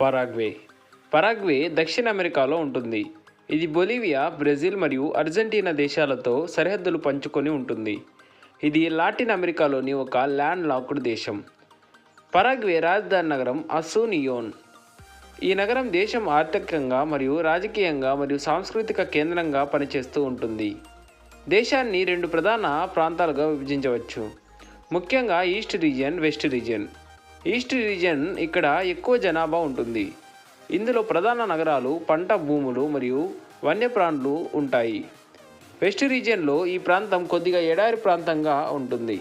Paraguay. Paraguay దక్షిణ అమెరికాలో ఉంటుంది. ఇది బొలివియా బ్రెజిల్ మరియు అర్జెంటీనా దేశాలతో సరిహద్దులు పంచుకొని ఉంటుంది. ఇది లాటిన్ అమెరికాలోని ఒక ల్యాండ్ లాక్డ్ దేశం. పరాగ్వే రాజధాని నగరం అసూనియోన్. ఈ నగరం దేశం ఆర్థికంగా మరియు రాజకీయంగా మరియు సాంస్కృతిక కేంద్రంగా పనిచేస్తూ ఉంటుంది. దేశాన్ని రెండు ప్రధాన ప్రాంతాలుగా విభజించవచ్చు. ముఖ్యంగా east region west region. East region ఇక్కడ ఎక్కువ జనాభా ఉంటుంది. ఇందులో ప్రధాన నగరాలు పంట భూములు మరియు వన్యప్రాణులు ఉంటాయి. వెస్ట్ రీజియన్లో ఈ ప్రాంతం కొద్దిగా ఎడారి ప్రాంతంగా ఉంటుంది.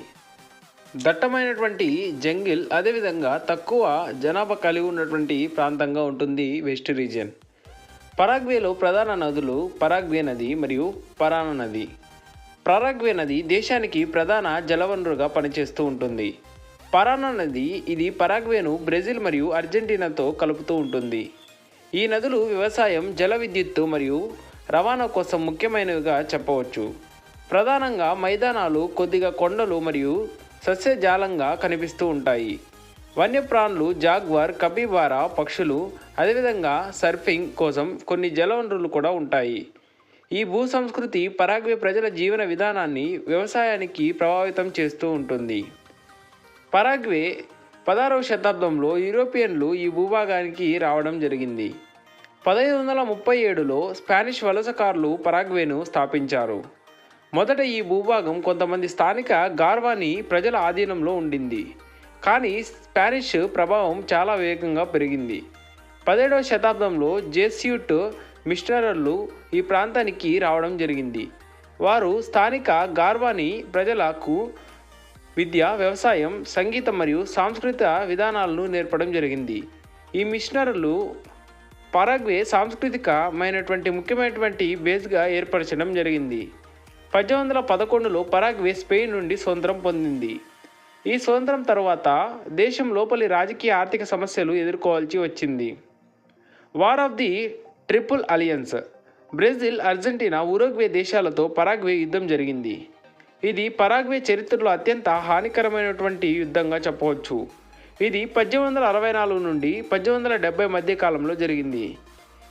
దట్టమైనటువంటి జంగిల్ అదేవిధంగా తక్కువ జనాభా కలిగి ఉన్నటువంటి ప్రాంతంగా ఉంటుంది వెస్ట్ రీజియన్. పరాగ్వేలో ప్రధాన నదులు పరాగ్వే నది మరియు పరానా నది. పరాగ్వే నది దేశానికి ప్రధాన జలవనరుగా పనిచేస్తూ ఉంటుంది. పరానా నది ఇది పరాగ్వేను బ్రెజిల్ మరియు అర్జెంటీనాతో కలుపుతూ ఉంటుంది. ఈ నదులు వ్యవసాయం జల విద్యుత్తు మరియు రవాణా కోసం ముఖ్యమైనవిగా చెప్పవచ్చు. ప్రధానంగా మైదానాలు కొద్దిగా కొండలు మరియు సస్యజాలంగా కనిపిస్తూ ఉంటాయి. వన్యప్రాణులు జాగ్వార్ కబీబారా పక్షులు అదేవిధంగా సర్ఫింగ్ కోసం కొన్ని జలవనరులు కూడా ఉంటాయి. ఈ భూ సంస్కృతి పరాగ్వే ప్రజల జీవన విధానాన్ని వ్యవసాయానికి ప్రభావితం చేస్తూ ఉంటుంది. పరాగ్వే పదహారవ శతాబ్దంలో యూరోపియన్లు ఈ భూభాగానికి రావడం జరిగింది. పదహైదు వందల ముప్పై ఏడులో స్పానిష్ వలసకారులు పరాగ్వేను స్థాపించారు. మొదట ఈ భూభాగం కొంతమంది స్థానిక గార్వాని ప్రజల ఆధీనంలో ఉండింది. కానీ స్పానిష్ ప్రభావం చాలా వేగంగా పెరిగింది. పదిహేడవ శతాబ్దంలో జేస్యూట్ మిషనరర్లు ఈ ప్రాంతానికి రావడం జరిగింది. వారు స్థానిక గార్వాని ప్రజలకు విద్య వ్యవసాయం సంగీతం మరియు సాంస్కృతిక విధానాలను నేర్పడం జరిగింది. ఈ మిషనరీలు పరాగ్వే సాంస్కృతికమైనటువంటి ముఖ్యమైనటువంటి బేస్గా ఏర్పరచడం జరిగింది. పద్దెనిమిది వందల పదకొండులో పరాగ్వే స్పెయిన్ నుండి స్వతంత్రం పొందింది. ఈ స్వతంత్రం తర్వాత దేశం లోపలి రాజకీయ ఆర్థిక సమస్యలు ఎదుర్కోవాల్సి వచ్చింది. War of the triple alliance Brazil Argentina Uruguay దేశాలతో పరాగ్వే యుద్ధం జరిగింది. ఇది పరాగ్వే చరిత్రలో అత్యంత హానికరమైనటువంటి యుద్ధంగా చెప్పవచ్చు. ఇది పద్దెనిమిది వందల అరవై నాలుగు నుండి పద్దెనిమిది వందల డెబ్బై మధ్య కాలంలో జరిగింది.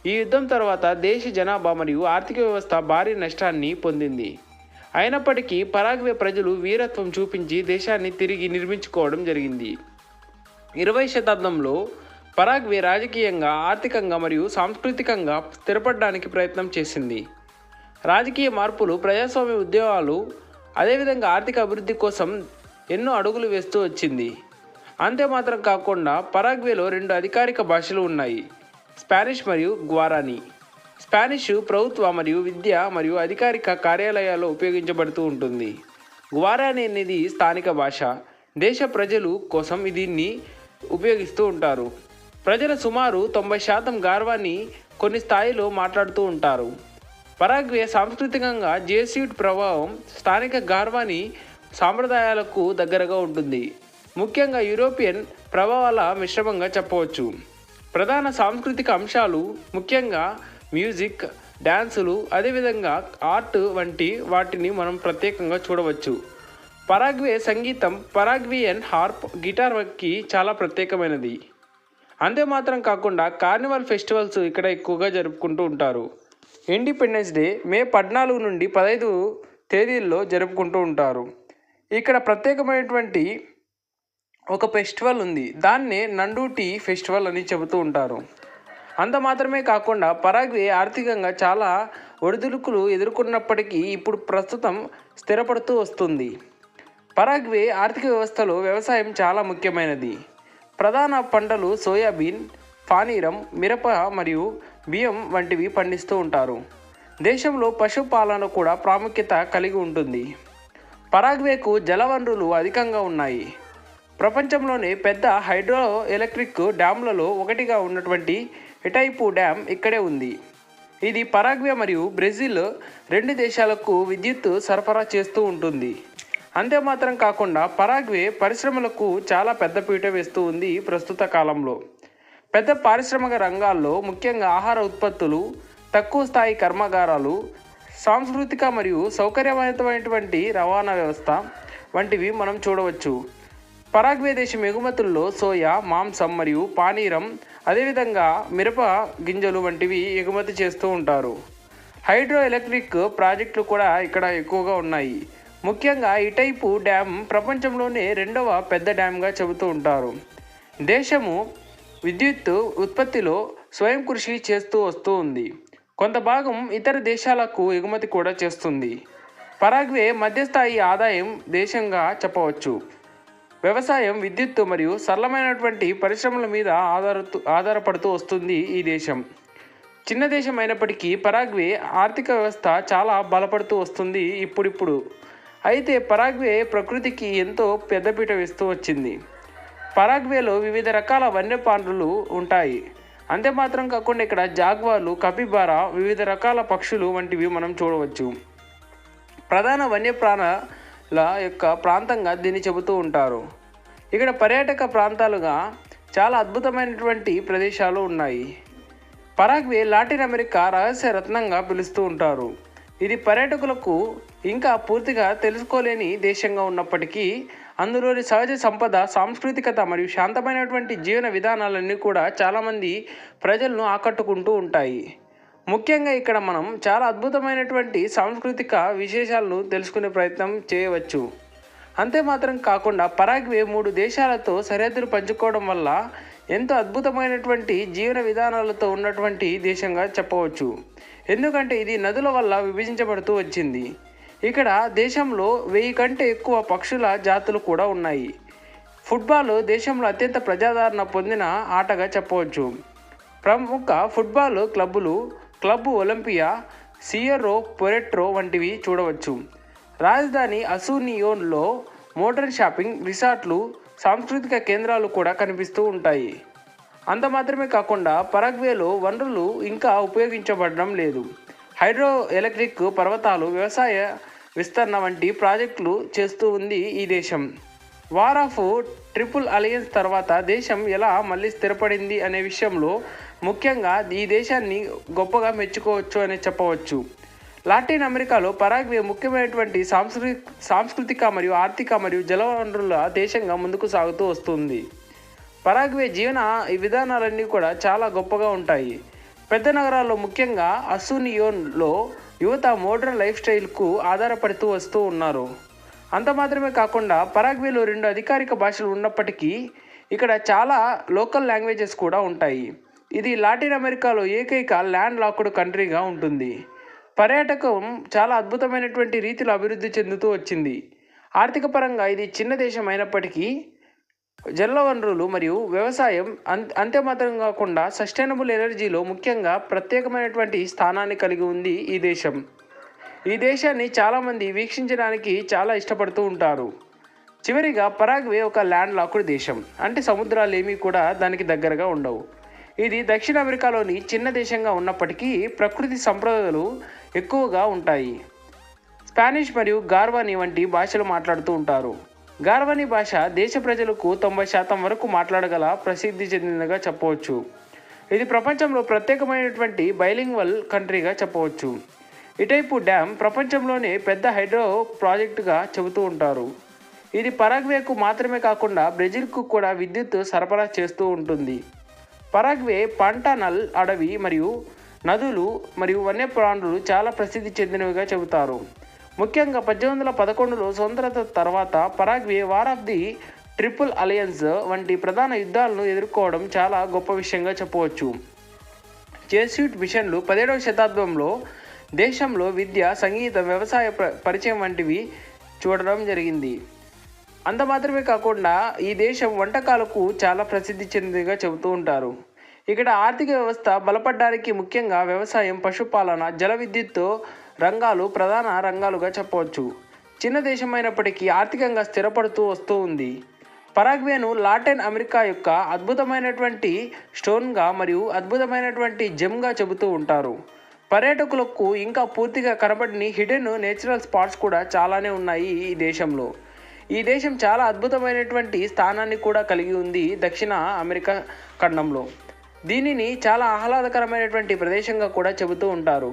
ఈ యుద్ధం తర్వాత దేశ జనాభా మరియు ఆర్థిక వ్యవస్థ భారీ నష్టాన్ని పొందింది. అయినప్పటికీ పరాగ్వే ప్రజలు వీరత్వం చూపించి దేశాన్ని తిరిగి నిర్మించుకోవడం జరిగింది. ఇరవై శతాబ్దంలో పరాగ్వే రాజకీయంగా ఆర్థికంగా మరియు సాంస్కృతికంగా స్థిరపడడానికి ప్రయత్నం చేసింది. రాజకీయ మార్పులు ప్రజాస్వామ్య ఉద్యోగాలు అదేవిధంగా ఆర్థిక అభివృద్ధి కోసం ఎన్నో అడుగులు వేస్తూ వచ్చింది. అంతే మాత్రం కాకుండా పరాగ్వేలో రెండు అధికారిక భాషలు ఉన్నాయి. స్పానిష్ మరియు గ్వారానీ. స్పానిష్ ప్రభుత్వ మరియు విద్య మరియు అధికారిక కార్యాలయాల్లో ఉపయోగించబడుతూ ఉంటుంది. గ్వారానీ అనేది స్థానిక భాష. దేశ ప్రజలు కోసం దీన్ని ఉపయోగిస్తూ ఉంటారు. ప్రజల సుమారు తొంభై శాతం గార్వాన్ని కొన్ని స్థాయిలో మాట్లాడుతూ ఉంటారు. పరాగ్వే సాంస్కృతికంగా జేసీట్ ప్రభావం స్థానిక గార్వాని సాంప్రదాయాలకు దగ్గరగా ఉంటుంది. ముఖ్యంగా యూరోపియన్ ప్రభావాల మిశ్రమంగా చెప్పవచ్చు. ప్రధాన సాంస్కృతిక అంశాలు ముఖ్యంగా మ్యూజిక్ డ్యాన్సులు అదేవిధంగా ఆర్ట్ వంటి వాటిని మనం ప్రత్యేకంగా చూడవచ్చు. పరాగ్వే సంగీతం పరాగ్వియన్ హార్ప్ గిటార్ వర్క్కి చాలా ప్రత్యేకమైనది. అంతే మాత్రం కాకుండా కార్నివల్ ఫెస్టివల్స్ ఇక్కడ ఎక్కువగా జరుపుకుంటూ ఉంటారు. ఇండిపెండెన్స్ డే మే పద్నాలుగు నుండి పదహైదు తేదీల్లో జరుపుకుంటూ ఉంటారు. ఇక్కడ ప్రత్యేకమైనటువంటి ఒక ఫెస్టివల్ ఉంది. దాన్నే నండూటి ఫెస్టివల్ అని చెబుతూ ఉంటారు. అంత మాత్రమే కాకుండా పరాగ్వే ఆర్థికంగా చాలా ఒడిదుడుకులు ఎదుర్కొన్నప్పటికీ ఇప్పుడు ప్రస్తుతం స్థిరపడుతూ వస్తుంది. పరాగ్వే ఆర్థిక వ్యవస్థలో వ్యవసాయం చాలా ముఖ్యమైనది. ప్రధాన పంటలు సోయాబీన్ పానీరం మిరప మరియు బియ్యం వంటివి పండిస్తూ ఉంటారు. దేశంలో పశుపాలన కూడా ప్రాముఖ్యత కలిగి ఉంటుంది. పరాగ్వేకు జలవనరులు అధికంగా ఉన్నాయి. ప్రపంచంలోనే పెద్ద హైడ్రో ఎలక్ట్రిక్ డ్యామ్లలో ఒకటిగా ఉన్నటువంటి ఇటైపు డ్యామ్ ఇక్కడే ఉంది. ఇది పరాగ్వే మరియు బ్రెజిల్ రెండు దేశాలకు విద్యుత్ సరఫరా చేస్తూ ఉంటుంది. అంతే మాత్రం కాకుండా పరాగ్వే పరిశ్రమలకు చాలా పెద్ద పీట వేస్తూ ఉంది ప్రస్తుత కాలంలో. పెద్ద పారిశ్రామిక రంగాల్లో ముఖ్యంగా ఆహార ఉత్పత్తులు తక్కువ స్థాయి కర్మాగారాలు సాంస్కృతిక మరియు సౌకర్యవంతమైనటువంటి రవాణా వ్యవస్థ వంటివి మనం చూడవచ్చు. పరాగ్వే దేశం ఎగుమతుల్లో సోయా మాంసం మరియు పానీరం అదేవిధంగా మిరప గింజలు వంటివి ఎగుమతి చేస్తూ ఉంటారు. హైడ్రో ఎలక్ట్రిక్ ప్రాజెక్టులు కూడా ఇక్కడ ఎక్కువగా ఉన్నాయి. ముఖ్యంగా ఈ టైపు డ్యామ్ ప్రపంచంలోనే రెండవ పెద్ద డ్యామ్గా చెబుతూ ఉంటారు. దేశము విద్యుత్ ఉత్పత్తిలో స్వయం కృషి చేస్తూ వస్తూ ఉంది కొంత భాగం ఇతర దేశాలకు ఎగుమతి కూడా చేస్తుంది. పరాగ్వే మధ్యస్థాయి ఆదాయం దేశంగా చెప్పవచ్చు. వ్యవసాయం విద్యుత్తు మరియు సరళమైనటువంటి పరిశ్రమల మీద ఆధారతూ ఆధారపడుతూ వస్తుంది ఈ దేశం. చిన్న దేశం అయినప్పటికీ పరాగ్వే ఆర్థిక వ్యవస్థ చాలా బలపడుతూ వస్తుంది ఇప్పుడిప్పుడు. అయితే పరాగ్వే ప్రకృతికి ఎంతో పెద్దపీట వేస్తూ వచ్చింది. పరాగ్వేలో వివిధ రకాల వన్యప్రాణులు ఉంటాయి. అంతే మాత్రం కాకుండా ఇక్కడ జాగ్వార్లు కపిబారా వివిధ రకాల పక్షులు వంటివి మనం చూడవచ్చు. ప్రధాన వన్యప్రాణుల యొక్క ప్రాంతంగా దీన్ని చెబుతూ ఉంటారు. ఇక్కడ పర్యాటక ప్రాంతాలుగా చాలా అద్భుతమైనటువంటి ప్రదేశాలు ఉన్నాయి. పరాగ్వే లాటిన్ అమెరికా రహస్య రత్నంగా పిలుస్తూ ఉంటారు. ఇది పర్యాటకులకు ఇంకా పూర్తిగా తెలుసుకోలేని దేశంగా ఉన్నప్పటికీ అందులోని సహజ సంపద సాంస్కృతికత మరియు శాంతమైనటువంటి జీవన విధానాలన్నీ కూడా చాలామంది ప్రజలను ఆకట్టుకుంటూ ఉంటాయి. ముఖ్యంగా ఇక్కడ మనం చాలా అద్భుతమైనటువంటి సాంస్కృతిక విశేషాలను తెలుసుకునే ప్రయత్నం చేయవచ్చు. అంతే మాత్రం కాకుండా పరాగ్వే మూడు దేశాలతో సరిహద్దులు పంచుకోవడం వల్ల ఎంతో అద్భుతమైనటువంటి జీవన విధానాలతో ఉన్నటువంటి దేశంగా చెప్పవచ్చు. ఎందుకంటే ఇది నదుల వల్ల విభజించబడుతూ వచ్చింది. ఇక్కడ దేశంలో వెయ్యి కంటే ఎక్కువ పక్షుల జాతులు కూడా ఉన్నాయి. ఫుట్బాల్ దేశంలో అత్యంత ప్రజాదరణ పొందిన ఆటగా చెప్పవచ్చు. ప్రముఖ ఫుట్బాల్ క్లబ్బులు క్లబ్ ఒలింపియా సియరో పొరెట్రో వంటివి చూడవచ్చు. రాజధాని అసూనియోన్లో మోటార్ షాపింగ్ రిసార్ట్లు సాంస్కృతిక కేంద్రాలు కూడా కనిపిస్తూ ఉంటాయి. అంత మాత్రమే కాకుండా పరాగ్వేలో వనరులు ఇంకా ఉపయోగించబడడం లేదు. హైడ్రో ఎలక్ట్రిక్ పర్వతాలు వ్యవసాయ విస్తరణ వంటి ప్రాజెక్టులు చేస్తూ ఉంది ఈ దేశం. వార్ ఆఫ్ ట్రిపుల్ అలయన్స్ తర్వాత దేశం ఎలా మళ్ళీ స్థిరపడింది అనే విషయంలో ముఖ్యంగా ఈ దేశాన్ని గొప్పగా మెచ్చుకోవచ్చు అని చెప్పవచ్చు. లాటిన్ అమెరికాలో పరాగ్వే ముఖ్యమైనటువంటి సాంస్కృ సాంస్కృతిక మరియు ఆర్థిక మరియు జలవనరుల దేశంగా ముందుకు సాగుతూ వస్తుంది. పరాగ్వే జీవన ఈ విధానాలన్నీ కూడా చాలా గొప్పగా ఉంటాయి. పెద్ద నగరాల్లో ముఖ్యంగా అసూనియోన్లో యువత మోడర్న్ లైఫ్ స్టైల్కు ఆధారపడుతూ వస్తూ ఉన్నారు. అంత మాత్రమే కాకుండా పరాగ్వేలో రెండు అధికారిక భాషలు ఉన్నప్పటికీ ఇక్కడ చాలా లోకల్ లాంగ్వేజెస్ కూడా ఉంటాయి. ఇది లాటిన్ అమెరికాలో ఏకైక ల్యాండ్ లాక్డ్ కంట్రీగా ఉంటుంది. పర్యాటకం చాలా అద్భుతమైనటువంటి రీతిలో అభివృద్ధి చెందుతూ వచ్చింది. ఆర్థిక పరంగా ఇది చిన్న దేశం అయినప్పటికీ జల వనరులు మరియు వ్యవసాయం అంతే మాత్రం కాకుండా సస్టైనబుల్ ఎనర్జీలో ముఖ్యంగా ప్రత్యేకమైనటువంటి స్థానాన్ని కలిగి ఉంది ఈ దేశం. ఈ దేశాన్ని చాలామంది వీక్షించడానికి చాలా ఇష్టపడుతూ ఉంటారు. చివరిగా పరాగ్వే ఒక ల్యాండ్ లాక్డ్ దేశం. అంటే సముద్రాలు ఏమీ కూడా దానికి దగ్గరగా ఉండవు. ఇది దక్షిణ అమెరికాలోని చిన్న దేశంగా ఉన్నప్పటికీ ప్రకృతి సంప్రదాయాలు ఎక్కువగా ఉంటాయి. స్పానిష్ మరియు గార్వాని వంటి భాషలు మాట్లాడుతూ ఉంటారు. గార్వని భాష దేశ ప్రజలకు తొంభై శాతం వరకు మాట్లాడగల ప్రసిద్ధి చెందినదిగా చెప్పవచ్చు. ఇది ప్రపంచంలో ప్రత్యేకమైనటువంటి బైలింగ్వల్ కంట్రీగా చెప్పవచ్చు. ఇటైపు డ్యామ్ ప్రపంచంలోనే పెద్ద హైడ్రో ప్రాజెక్టుగా చెబుతూ ఉంటారు. ఇది పరాగ్వేకు మాత్రమే కాకుండా బ్రెజిల్కు కూడా విద్యుత్ సరఫరా చేస్తూ ఉంటుంది. పరాగ్వే పంటానల్ అడవి మరియు నదులు మరియు వన్యప్రాణులు చాలా ప్రసిద్ధి చెందినవిగా చెబుతారు. ముఖ్యంగా పద్దెనిమిది వందల పదకొండులో స్వతంత్రత తర్వాత Paraguay war of the triple alliance వంటి ప్రధాన యుద్ధాలను ఎదుర్కోవడం చాలా గొప్ప విషయంగా చెప్పవచ్చు. జేస్యూట్ మిషన్లు పదిహేడవ శతాబ్దంలో దేశంలో విద్య సంగీత వ్యవసాయ పరిచయం వంటివి చూడడం జరిగింది. అంత మాత్రమే కాకుండా ఈ దేశం వంటకాలకు చాలా ప్రసిద్ధి చెందినదిగా చెబుతూ ఉంటారు. ఇక్కడ ఆర్థిక వ్యవస్థ బలపడడానికి ముఖ్యంగా వ్యవసాయం పశుపాలన జల విద్యుత్ రంగాలు ప్రధాన రంగాలుగా చెప్పవచ్చు. చిన్న దేశమైనప్పటికీ ఆర్థికంగా స్థిరపడుతూ వస్తూ ఉంది. పరాగ్వేను లాటిన్ అమెరికా యొక్క అద్భుతమైనటువంటి స్టోన్గా మరియు అద్భుతమైనటువంటి జెమ్గా చెబుతూ ఉంటారు. పర్యాటకులకు ఇంకా పూర్తిగా కనబడిని హిడెన్ నేచురల్ స్పాట్స్ కూడా చాలానే ఉన్నాయి ఈ దేశంలో. ఈ దేశం చాలా అద్భుతమైనటువంటి స్థానాన్ని కూడా కలిగి ఉంది దక్షిణ అమెరికా ఖండంలో. దీనిని చాలా ఆహ్లాదకరమైనటువంటి ప్రదేశంగా కూడా చెబుతూ ఉంటారు.